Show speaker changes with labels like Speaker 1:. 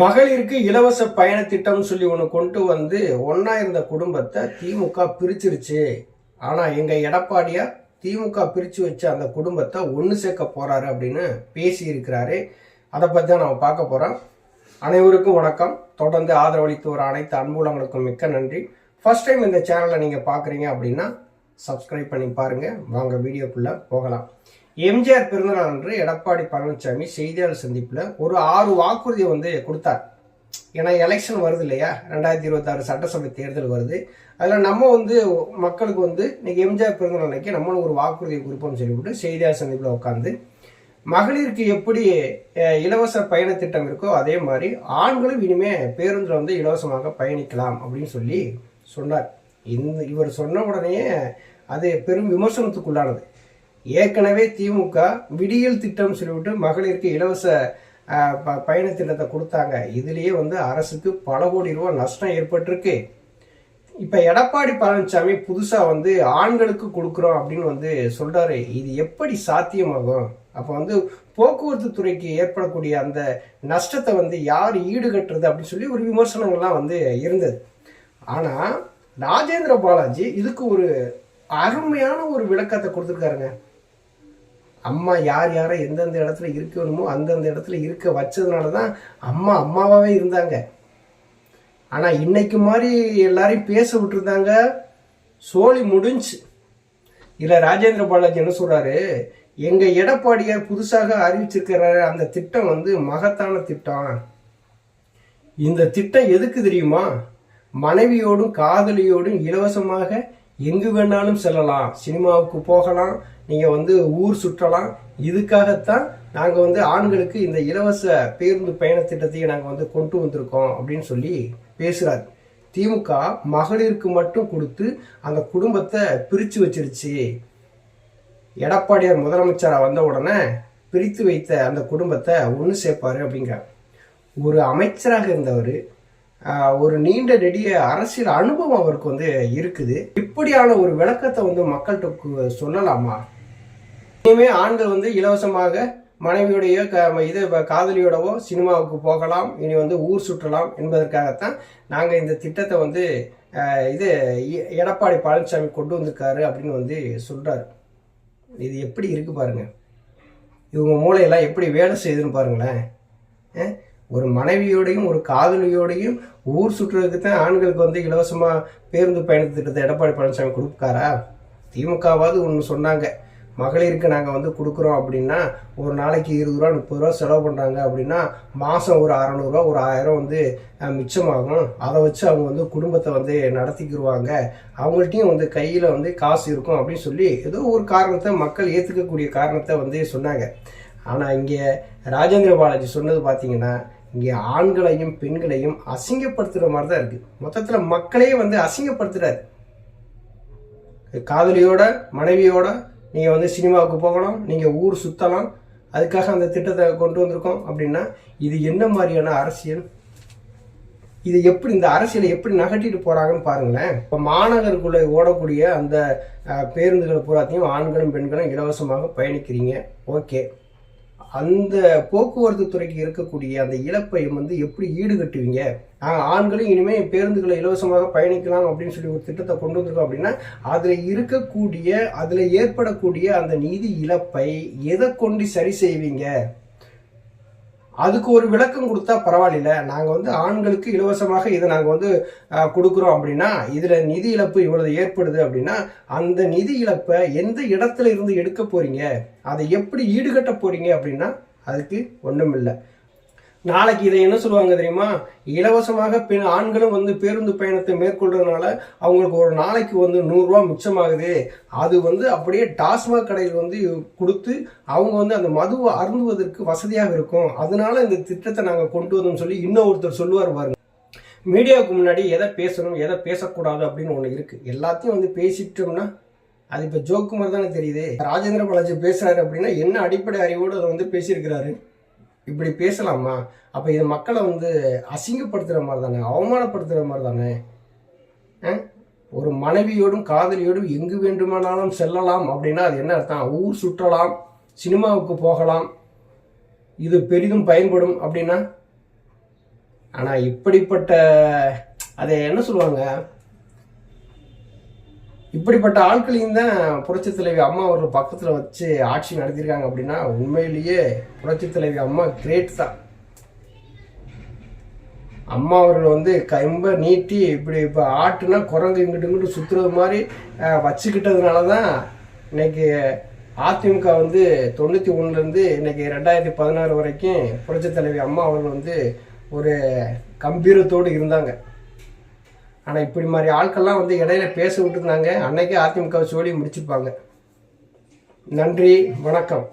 Speaker 1: மகளிருக்கு இலவச பயண சொல்லி ஒன்று கொண்டு வந்து ஒன்றா இருந்த குடும்பத்தை திமுக பிரிச்சிருச்சு. ஆனால் எங்கள் எடப்பாடியா திமுக பிரித்து வச்ச அந்த குடும்பத்தை ஒன்று சேர்க்க போகிறாரு அப்படின்னு பேசியிருக்கிறாரு அதை பற்றி தான் நம்ம பார்க்க போகிறோம் அனைவருக்கும் வணக்கம். தொடர்ந்து ஆதரவளித்து வர அனைத்து அன்புலங்களுக்கும் மிக்க நன்றி. ஃபஸ்ட் டைம் இந்த சேனலை நீங்கள் பார்க்குறீங்க அப்படின்னா சப்ஸ்கிரைப் பண்ணி பாருங்கள் வாங்க வீடியோக்குள்ளே போகலாம். எம்ஜிஆர் பிறந்தநாள் அன்று எடப்பாடி பழனிசாமி செய்தியாளர் சந்திப்பில் ஒரு ஆறு வாக்குறுதியை வந்து கொடுத்தார். ஏன்னா எலெக்ஷன் வருது இல்லையா? ரெண்டாயிரத்தி இருபத்தாறு சட்டசபை தேர்தல் வருது. அதில் நம்ம வந்து மக்களுக்கு வந்து இன்னைக்கு எம்ஜிஆர் பிறந்தநாள் அன்னைக்கு நம்மளும் ஒரு வாக்குறுதியை கொடுப்போம்னு சொல்லிவிட்டு செய்தியாளர் சந்திப்பில் உட்காந்து மகளிருக்கு எப்படி இலவச பயண திட்டம் இருக்கோ அதே மாதிரி ஆண்களும் இனிமே பேருந்தில் வந்து இலவசமாக பயணிக்கலாம் அப்படின்னு சொல்லி சொன்னார். இந்த இவர் சொன்ன உடனே அது பெரும் விமர்சனத்துக்குள்ளானது. ஏற்கனவே திமுக விடியல் திட்டம் சொல்லிவிட்டு மகளிருக்கு இலவச ப- பயண திட்டத்தை கொடுத்தாங்க. இதுலேயே வந்து அரசுக்கு பல கோடி ரூபா நஷ்டம் ஏற்பட்டிருக்கு. இப்போ எடப்பாடி பழனிசாமி புதுசாக வந்து ஆண்களுக்கு கொடுக்குறோம் அப்படின்னு வந்து சொல்கிறாரு இது எப்படி சாத்தியமாகும்? அப்போ வந்து போக்குவரத்து துறைக்கு ஏற்படக்கூடிய அந்த நஷ்டத்தை வந்து யார் ஈடுகட்டுறது அப்படின்னு சொல்லி ஒரு விமர்சனங்கள்லாம் வந்து இருந்தது. ஆனால் ராஜேந்திர பாலாஜி இதுக்கு ஒரு அருமையான ஒரு விளக்கத்தை கொடுத்துருக்காருங்க. அம்மா யார் யாரை எந்தெந்த இடத்துல இருக்கணுமோ அந்தந்த இடத்துல இருக்க வச்சதுனால தான் அம்மா அம்மாவாகவே இருந்தாங்க. ஆனால் இன்னைக்கு மாதிரி எல்லாரையும் பேச விட்டுருந்தாங்க. சோழி முடிஞ்சு. இதில் ராஜேந்திர பாலாஜி என்ன சொல்கிறாரு எங்கள் எடப்பாடியார் புதுசாக அறிவிச்சிருக்கிற அந்த திட்டம் வந்து மகத்தான திட்டம். இந்த திட்டம் எதுக்கு தெரியுமா? மனைவியோடும் காதலியோடும் இலவசமாக எங்கு வேணாலும் செல்லலாம். சினிமாவுக்கு போகலாம். நீங்க வந்து ஊர் சுற்றலாம். இதுக்காகத்தான் நாங்க வந்து ஆண்களுக்கு இந்த இலவச பேருந்து பயண திட்டத்தையே நாங்க வந்து கொண்டு வந்திருக்கோம் அப்படின்னு சொல்லி பேசுறாரு. திமுக மகளிருக்கு மட்டும் கொடுத்து அந்த குடும்பத்தை பிரிச்சு வச்சிருச்சு. எடப்பாடியார் முதலமைச்சரா வந்த உடனே பிரித்து வைத்த அந்த குடும்பத்தை ஒன்று சேர்ப்பாரு அப்படிங்கிறார் ஒரு அமைச்சராக இருந்தவர் ஒரு நீண்ட நெடிய அரசியல் அனுபவம் அவருக்கு வந்து இருக்குது. இப்படியான ஒரு விளக்கத்தை வந்து மக்கள்கிட்ட சொல்லலாமா? இனிமே ஆண்கள் வந்து இலவசமாக மனைவியுடைய க- இது காதலியோடவோ சினிமாவுக்கு போகலாம் இனி வந்து ஊர் சுற்றலாம் என்பதற்காகத்தான் நாங்கள் இந்த திட்டத்தை வந்து இது எடப்பாடி பழனிசாமி கொண்டு வந்திருக்காரு அப்படின்னு வந்து சொல்கிறாரு இது எப்படி இருக்குது பாருங்கள் இவங்க மூளையெல்லாம் எப்படி வேலை செய்யுதுன்னு பாருங்களேன். ஒரு மனைவியோடையும் ஒரு காதலியோடையும் ஊர் சுற்றுறதுக்கு தான் ஆண்களுக்கு வந்து இலவசமாக பேருந்து பயண திட்டத்தை எடப்பாடி பழனிசாமி கொடுக்காரா திமுகவாவது ஒன்று சொன்னாங்க. மகளிருக்கு நாங்கள் வந்து கொடுக்குறோம் அப்படின்னா ஒரு நாளைக்கு இருபது ரூபா முப்பது ரூபா செலவு பண்ணுறாங்க அப்படின்னா மாதம் ஒரு அறநூறுவா ஒரு ஆயிரம் வந்து மிச்சமாகும். அதை வச்சு அவங்க வந்து குடும்பத்தை வந்து நடத்திக்கிடுவாங்க அவங்கள்ட்டையும் வந்து கையில் வந்து காசு இருக்கும் அப்படின்னு சொல்லி ஏதோ ஒரு காரணத்தை மக்கள் ஏற்றுக்கக்கூடிய காரணத்தை வந்து சொன்னாங்க. ஆனால் இங்கே ராஜேந்திர பாலாஜி சொன்னது பார்த்தீங்கன்னா இங்கே ஆண்களையும் பெண்களையும் அசிங்கப்படுத்துகிற மாதிரி தான் இருக்குது மொத்தத்தில் மக்களே வந்து அசிங்கப்படுத்துகிறார் காதலியோட மனைவியோட நீங்கள் வந்து சினிமாவுக்கு போகலாம் நீங்கள் ஊர் சுற்றலாம் அதுக்காக அந்த திட்டத்தை கொண்டு வந்திருக்கோம் அப்படின்னா இது என்ன மாதிரியான அரசியல்? இது எப்படி இந்த அரசியலை எப்படி நகட்டிட்டு போகிறாங்கன்னு பாருங்களேன். இப்போ மாநகருக்குள்ளே ஓடக்கூடிய அந்த பேருந்துகளை பேருந்துகள் பூராத்தையும் ஆண்களும் பெண்களும் இலவசமாக பயணிக்கிறீங்க. ஓகே. அந்த போக்குவரத்து துறைக்கு இருக்கக்கூடிய அந்த இழப்பை வந்து எப்படி ஈடுகட்டுவீங்க? நாங்கள் ஆண்களும் இனிமேல் பேருந்துகளை இலவசமாக பயணிக்கலாம் அப்படின்னு சொல்லி ஒரு திட்டத்தை கொண்டு வந்திருக்கோம் அப்படின்னா அதில் இருக்கக்கூடிய அதில் ஏற்படக்கூடிய அந்த நிதி இழப்பை எதை கொண்டு சரி செய்வீங்க? அதுக்கு ஒரு விளக்கம் கொடுத்தா பரவாயில்ல. நாங்கள் வந்து ஆண்களுக்கு இலவசமாக இதை நாங்கள் வந்து கொடுக்குறோம் அப்படின்னா இதில் நிதி இழப்பு இவ்வளவு ஏற்படுது அப்படின்னா அந்த நிதி இழப்பை எந்த இடத்துல இருந்து எடுக்க போறீங்க? அதை எப்படி ஈடுகட்ட போறீங்க அப்படின்னா அதுக்கு ஒன்றும் இல்லை நாளைக்கு இதை என்ன சொல்லுவாங்க தெரியுமா? இலவசமாக பெண் ஆண்களும் வந்து பேருந்து பயணத்தை மேற்கொள்றதுனால அவங்களுக்கு ஒரு நாளைக்கு வந்து நூறுரூவா மிச்சமாகுது. அது வந்து அப்படியே டாஸ்மாக் கடையில் வந்து கொடுத்து அவங்க வந்து அந்த மதுவை அருந்துவதற்கு வசதியாக இருக்கும். அதனால இந்த திட்டத்தை நாங்கள் கொண்டு வந்தோம்னு சொல்லி இன்னும் ஒருத்தர் சொல்லுவார் பாருங்க. மீடியாவுக்கு முன்னாடி எதை பேசணும் எதை பேசக்கூடாது அப்படின்னு ஒன்று இருக்கு. எல்லாத்தையும் வந்து பேசிட்டோம்னா அது இப்போ ஜோக்கு மாதிரி தானே தெரியுது. ராஜேந்திர பாலாஜி பேசுறாரு அப்படின்னா என்ன அடிப்படை அறிவோடு அதை வந்து பேசியிருக்கிறாரு? இப்படி பேசலாமா? அப்போ இது மக்களை வந்து அசிங்கப்படுத்துகிற மாதிரி தானே அவமானப்படுத்துகிற மாதிரி தானே ஒரு மனைவியோடும் காதலியோடும் எங்கு வேண்டுமானாலும் செல்லலாம் அப்படின்னா அது என்ன அர்த்தம்? ஊர் சுற்றலாம் சினிமாவுக்கு போகலாம். இது பெரிதும் பயன்படும் அப்படின்னா? ஆனால் இப்படிப்பட்ட அதை என்ன சொல்லுவாங்க? இப்படிப்பட்ட ஆட்களையும் தான் புரட்சி தலைவி அம்மா அவர்கள் பக்கத்தில் வச்சு ஆட்சி நடத்தியிருக்காங்க அப்படின்னா உண்மையிலேயே புரட்சி தலைவி அம்மா கிரேட் தான். அம்மா அவர்கள் வந்து கம்ப நீட்டி இப்படி இப்போ ஆட்டுனா குரங்கு இங்கிட்டு இங்கிட்டு சுற்றுறது மாதிரி வச்சுக்கிட்டதுனால தான் இன்னைக்கு அதிமுக வந்து தொண்ணூற்றி ஒன்றுலேருந்து இன்னைக்கு ரெண்டாயிரத்தி பதினாறு வரைக்கும் புரட்சி தலைவி அம்மா அவர்கள் வந்து ஒரு கம்பீரத்தோடு இருந்தாங்க. ஆனால் இப்படி மாதிரி ஆட்கள்லாம் வந்து இடையில பேச விட்டுருந்தாங்க. அன்னைக்கே அதிமுக சோழி முடிச்சிருப்பாங்க. நன்றி வணக்கம்.